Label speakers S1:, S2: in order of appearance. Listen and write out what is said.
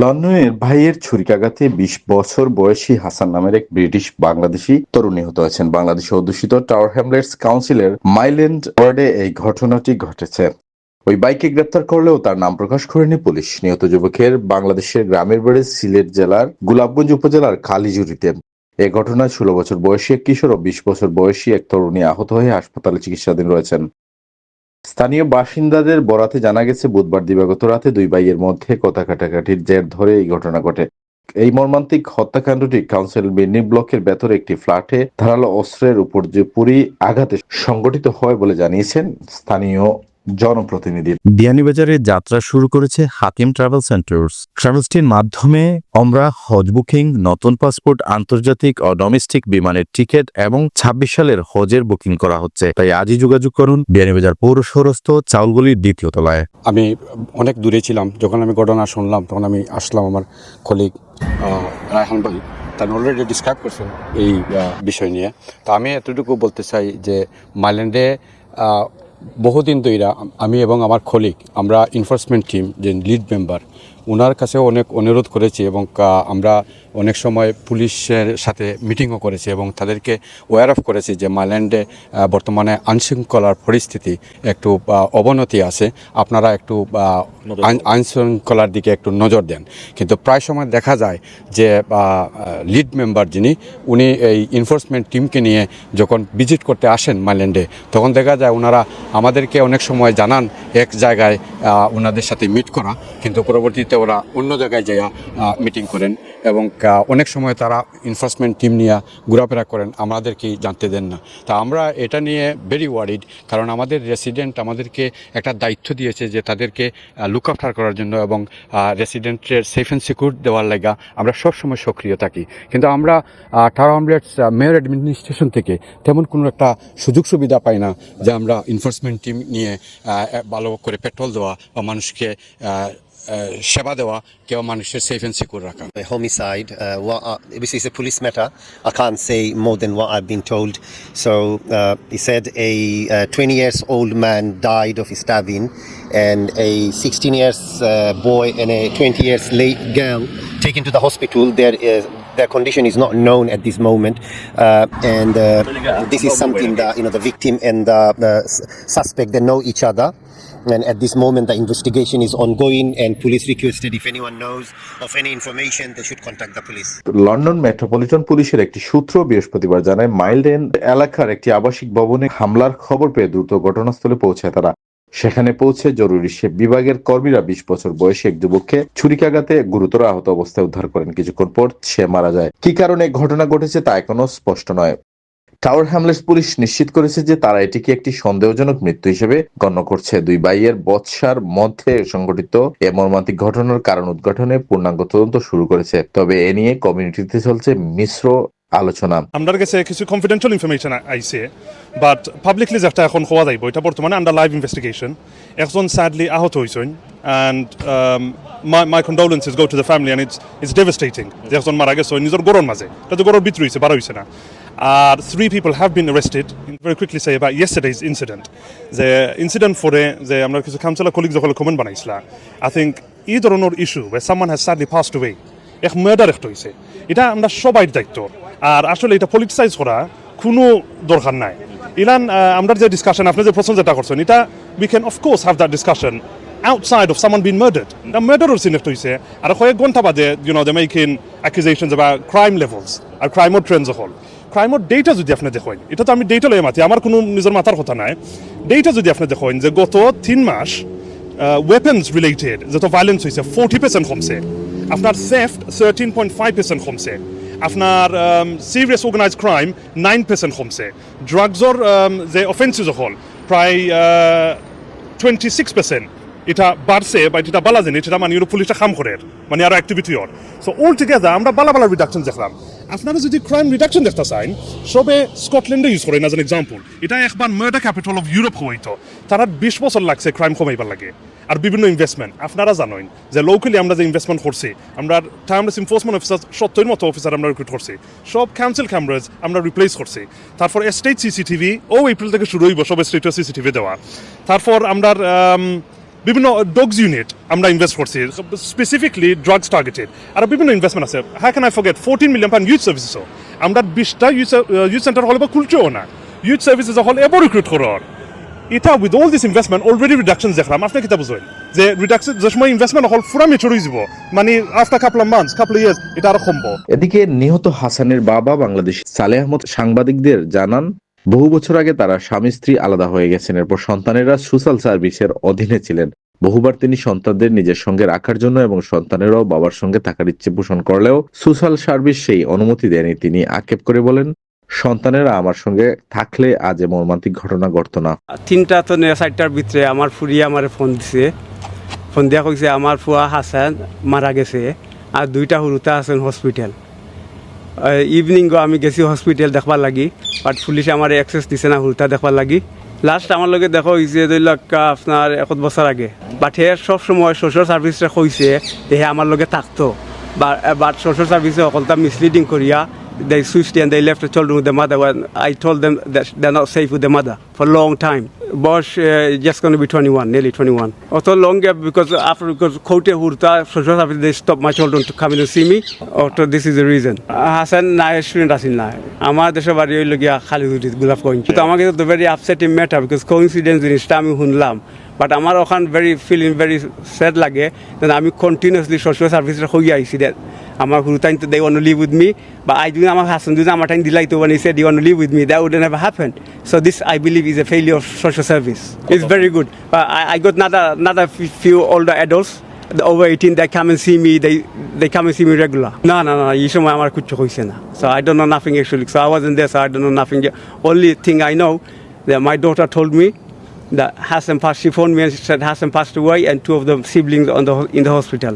S1: লন্ডনের ভাইয়ের ছুরিকাঘাতে বিশ বছর বয়সী হাসান নামের এক ব্রিটিশ বাংলাদেশি তরুণ নিহত হয়েছেন। বাংলাদেশে অধ্যুষিত টাওয়ার হ্যামলেটস কাউন্সিলের মাইল্যান্ড ওয়ার্ডে এই ঘটনাটি ঘটেছে। ওই বাইকে গ্রেপ্তার করলেও তার নাম প্রকাশ করেনি পুলিশ। নিহত যুবকের বাংলাদেশের গ্রামের বাড়ি সিলেট জেলার গুলাবগঞ্জ উপজেলার কালীজুরিতে এ ঘটনায় ষোলো বছর বয়সী এক কিশোর ও বিশ বছর বয়সী এক তরুণী আহত হয়ে হাসপাতালে চিকিৎসাধীন রয়েছেন। স্থানীয় বাসিন্দাদের বরাতে জানা গেছে, বুধবার দিবাগত রাতে দুই ভাইয়ের মধ্যে কথা কাটাকাটির জের ধরে এই ঘটনা ঘটে। এই মর্মান্তিক হত্যাকাণ্ডটি কাউন্সিল মিনি ব্লকের ভেতরে একটি ফ্ল্যাটে ধারালো অস্ত্রের উপর যে পুরি আঘাতে সংগঠিত হয় বলে জানিয়েছেন স্থানীয় জনপ্রতিনিধি।
S2: বিয়ানীবাজারে যাত্রা শুরু করেছে হাকিম ট্রাভেল সেন্টার্স। ট্রাভেলসটির মাধ্যমে আমরা হজ বুকিং নতুন পাসপোর্ট আন্তর্জাতিক ও ডোমেস্টিক বিমানের টিকিট এবং ছাব্বিশ সালের হজের বুকিং করা হচ্ছে। তাই আজই যোগাযোগ করুন বিয়ানীবাজার পৌরসরস্থ চাউলগুলির দ্বিতীয় তলায়।
S3: আমি অনেক দূরে ছিলাম যখন আমি ঘটনা শুনলাম তখন আমি আসলাম আমার কলিগ রায়হান ভাই। তার অলরেডি ডিসক্রাইব করছেন এই বিষয় নিয়ে। তো আমি এতটুকু বলতে চাই যে মাইল্যান্ডে বহুদিন তৈরা আমি এবং আমার খলিক আমরা এনফোর্সমেন্ট টিম যে লিড মেম্বার ওনার কাছে অনেক অনুরোধ করেছি এবং আমরা অনেক সময় পুলিশের সাথে মিটিংও করেছি এবং তাদেরকে ওয়ার অফ করেছি যে মাইল্যান্ডে বর্তমানে আইনশৃঙ্খলার পরিস্থিতি একটু অবনতি আছে। আপনারা একটু আইন- আইনশৃঙ্খলার দিকে একটু নজর দেন। কিন্তু প্রায় সময় দেখা যায় যে লিড মেম্বার যিনি উনি এই এনফোর্সমেন্ট টিমকে নিয়ে যখন ভিজিট করতে আসেন মাইল্যান্ডে তখন দেখা যায় ওনারা আমাদেরকে অনেক সময় জানান এক জায়গায় ওনাদের সাথে মিট করা। কিন্তু পরবর্তীতে ওরা অন্য জায়গায় যাইয়া মিটিং করেন এবং অনেক সময় তারা এনফোর্সমেন্ট টিম নিয়ে ঘোরাফেরা করেন আমাদেরকে জানতে দেন না। তা আমরা এটা নিয়ে ভেরি ওয়ারিড কারণ আমাদের রেসিডেন্ট আমাদেরকে একটা দায়িত্ব দিয়েছে যে তাদেরকে লুক আফটার করার জন্য এবং রেসিডেন্টের সেফ অ্যান্ড সিকিউর দেওয়ার লাগা আমরা সবসময় সক্রিয় থাকি। কিন্তু আমরা টাওয়ার আমলেটস মেয়র অ্যাডমিনিস্ট্রেশন থেকে তেমন কোনো একটা সুযোগ সুবিধা পাই না যে আমরা এনফোর্সমেন্ট টিম নিয়ে ভালো করে পেট্রোল দেওয়া বা মানুষকে সেবা দেওয়া কেউ মানুষের সেফ অ্যান্ড সিকিউর রাখা.
S4: Uh, uh, this is a police matter. I can't say more than what I've been told. So uh, he said a uh, 20 years old man died of stabbing, and a 16 years uh, boy and a 20 years late girl taken to the hospital. there uh, their condition is not known at this moment, uh, and uh, this is something that you know the victim and the, the suspect they know each other. And at this moment, the investigation is ongoing, and police requested if anyone knows of any information, they should contact the police.
S1: London metropolitan পুলিশের একটি সূত্র বৃহস্পতিবার জানায় মাইলডেন এলাকার একটি আবাসিক ভবনে হামলার খবর পেয়ে দ্রুত ঘটনাস্থলে পৌঁছায় তারা সেখানে পৌঁছে জরুরি সে বিভাগের কর্মীরা বিশ বছর বয়সী এক যুবককে ছুরিকাঘাতে গুরুতর আহত অবস্থায় উদ্ধার করেন। কিছুক্ষণ পর সে মারা যায়। কি কারণে ঘটনা ঘটেছে তা এখনও স্পষ্ট নয়। টাওয়ার হ্যামলেটস পুলিশ নিশ্চিত করেছে যে তারা এটিকে একটি সন্দেহজনক মৃত্যু হিসেবে গণ্য করছে। দুই ভাইয়ের বৎসার মধ্যে সংঘটিত এ মর্মান্তিক ঘটনার কারণ উদ্ঘাটনে পূর্ণাঙ্গ তদন্ত শুরু করেছে। তবে এ নিয়ে কমিউনিটিতে চলছে মিশ্র আলোচনা।
S5: আমরার কাছে কিছু কনফিডেন্সিয়াল ইনফরমেশন আইছে বাট পাবলিকলি যেটা এখন হওয়া যাইব। এটা বর্তমানে আন্ডার লাইভ ইনভেস্টিগেশন একজন স্যাডলি আহত হয়েছেন and my condolences go to the family and it's it's devastating যে একজন মারা গেছে নিজের গরুর মাঝে এটা তো গরুর ভিতরে হয়েছে বারো হয়েছে না। আর three people have been arrested very quickly সে বা ইয়েস্টারডেজ ইনসিডেন্ট যে ইনসিডেন্ট ফরে যে আমরা কিছু কাউন্সিলর কলিগ যখন কমেন্ট বানাইছিলা। আই থিঙ্ক এই ধরনের issue someone has sadly passed away এক মার্ডার একটা হয়েছে এটা আমরা সবাই দায়িত্ব। আর আসলে এটা পলিটিসাইজ করা কোনো দরকার নাই। ইলান আমরা যে ডিসকাশন আপনি যে প্রশ্ন যেটা করছেন এটা we can of course have that discussion outside of someone being murdered. Now, murderer sin একটা হইছে। আর কয়েক ঘণ্টা বাদে you know they making accusations about crime levels R crime trends হল। ক্রাইমর ডেটা যদি আপনি দেখেন এটা তো আমি ডেটা লয়ে মাতি আমার কোনো নিজের মাথার কথা নাই। ডেটা যদি আপনি দেখেন যে গত তিন মাস ওয়েপন্স রিলেটেড যত ভায়োলেন্স হয়েছে ফোর্টি পার্সেন্ট কমছে। আপনার theft thirteen point five percent কমছে। আপনার serious organise crime nine percent কমছে ড্রাগসর যে অফেন্সেস হল প্রায় টোয়েন্টি সিক্স পার্সেন্ট এটা বাড়ছে বা এটা বালা জানি এটা মানে পুলিশটা কাম করে মানে আরও অ্যাক্টিভিটি ওর সো অল টুগেদার আমরা বালা বালা রিডাকশন দেখলাম আপনারা যদি ক্রাইম রিডাকশন দেখতে চান সবে স্কটল্যান্ডে ইউজ করে অ্যাজ এন এক্সাম্পল এটা একবার মার্ডার ক্যাপিটাল অফ ইউরোপ হইতো তারা বিশ বছর লাগছে ক্রাইম কমাইবার লাগে আর বিভিন্ন ইনভেস্টমেন্ট আপনারা জানেন যে লোকালি আমরা যে ইনভেস্টমেন্ট করছি, আমরা টাইমলেস এনফোর্সমেন্ট অফিসার সত্তর মতো অফিসার আমরা রিক্রুট করছি। সব ক্যান্সেল ক্যামেরাজ আমরা রিপ্লেস করছি। তারপর স্টেট সিসিটিভি ও এপ্রিল থেকে শুরু হইব, সব স্টেটের সিসিটিভি দেওয়া। তারপর আমরা বিভিন্ন ডগস ইউনিট আমরা ইনভেস্ট করছি স্পেসিফিকলি ড্রাগস টার্গেটেড আর বিভিন্ন ইনভেস্টমেন্ট আছে। হ্যাঁ can I forget fourteen million pound youth সার্ভিসেসও আমরা বিশটা ইউথ সেন্টার হলে বা খুলছেও না। ইউথ সার্ভিসেস হল এবার রিক্রুট করার এটা with all this investment already reduction দেখলাম। আপনি কিতা বুঝবেন যে রিডাকশন যে সময় ইনভেস্টমেন্ট হল পুরা মেচুর হয়ে যাব। মানে after couple months couple years এটা আরও কমবো।
S1: এদিকে নিহত হাসানের বাবা বাংলাদেশ সালেহ আহমদ সাংবাদিকদের জানান, বহু বছর আগে তারা স্বামী স্ত্রী আলাদা হয়ে গেছেন। এরপর সন্তানেরা সোশ্যাল সার্ভিসের অধীনে ছিলেন। বহুবার তিনি সন্তানদের নিজের সঙ্গে রাখার জন্য এবং সন্তানেরাও বাবার সঙ্গে থাকার ইচ্ছে পোষণ করলেও সোশ্যাল সার্ভিস সেই অনুমতি দেয়নি। তিনি আক্ষেপ করে বলেন সন্তানেরা আমার সঙ্গে থাকলে আজ এ মর্মান্তিক ঘটনা ঘটত না।
S6: তিনটা তো চারটার ভিতরে আমার ফুরিয়ে আমার ফোন দিছে। ফোন দিয়া কইছে, আমার ফুয়া হাসান মারা গেছে আর দুইটা সৰুতা আছেন হস্পিটেল। ইভিনিং গো আমি গেছি হস্পিটেল দেখবার লাগি বাট পুলিশে আমার এক্সেস দিছে না সৰুতা দেখবার লাগি। লাস্ট আমার লগে দেখা হয়েছে ধৰি লওক আপনার এক বছর আগে। বাট হে সব সময় সোশ্যাল সার্ভিসে কইছে যে হে আমার লগে থাকতো। বাট সোশ্যাল সার্ভিসে অকলটা মিসলিডিং করিয়া they switched and they left the children with the mother when I told them that they're not safe with the mother for a long time. Bosch uh, just going to be 21, nearly 21. Also long gap because after because Kote Hurta social service they stopped my children to come in and see me. Also this is the reason. Hasan না student আসিল না আমার দেশের বাড়ি হইল গিয়া খালিদুরি গোলাপগঞ্জ কিন্তু আমাকে তো very upsetting matter because coincidence জিনিসটা আমি শুনলাম বাট আমার ওখান ভেরি ফিলিং ভেরি স্যাড লাগে আমি কন্টিনিউসলি সোশ্যাল সার্ভিসে হয়ে আইসি দেন আমার গুরু টাইম তো they want live with me বা আই যদি আমার হাসান যদি আমার টাইম দিলাই তো you want to live with me that wouldn't have happened so this I believe is a failure of social service it's very good but I, I got another another few older adults the over 18 they come and see me they they come and see me regular এই সময় আমার কিচ্ছু হইছে না so I don't know nothing actually so I wasn't there so I don't know nothing only thing I know that my daughter told me that Hassan passed she phoned me and she said Hassan passed away and two of the siblings on the in the hospital